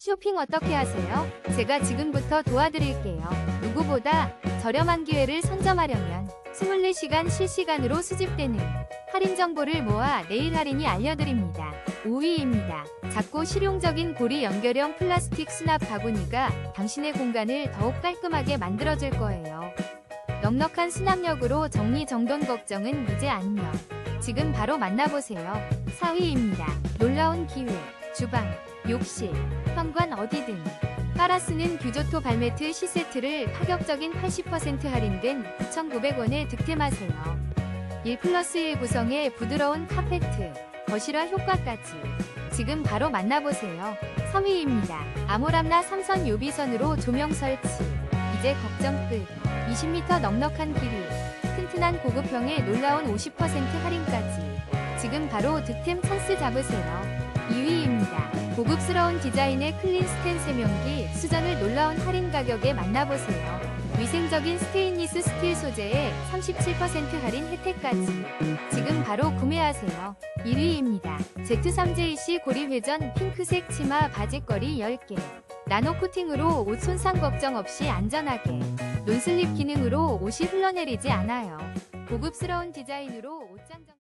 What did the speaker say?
쇼핑 어떻게 하세요? 제가 지금부터 도와드릴게요. 누구보다 저렴한 기회를 선점하려면 24시간 실시간으로 수집되는 할인 정보를 모아 내일 할인이 알려드립니다. 5위입니다. 작고 실용적인 고리 연결형 플라스틱 수납 바구니가 당신의 공간을 더욱 깔끔하게 만들어줄 거예요. 넉넉한 수납력으로 정리정돈 걱정은 이제 안녕. 지금 바로 만나보세요. 4위입니다. 놀라운 기회. 주방, 욕실, 현관 어디든. 파라스는 규조토 발매트 시세트를 파격적인 80% 할인된 9,900원에 득템하세요. 1 플러스 1 구성의 부드러운 카페트, 거실화 효과까지. 지금 바로 만나보세요. 3위입니다. 아모람나 삼선 요비선으로 조명 설치. 이제 걱정 끝. 20m 넉넉한 길이. 튼튼한 고급형에 놀라운 50% 할인까지. 지금 바로 득템 찬스 잡으세요. 2위입니다. 고급스러운 디자인의 클린 스텐 세면기 수전을 놀라운 할인 가격에 만나보세요. 위생적인 스테인리스 스틸 소재에 37% 할인 혜택까지. 지금 바로 구매하세요. 1위입니다. Z3JC 고리 회전 핑크색 치마 바지거리 10개. 나노 코팅으로 옷 손상 걱정 없이 안전하게. 논슬립 기능으로 옷이 흘러내리지 않아요. 고급스러운 디자인으로 옷장 정...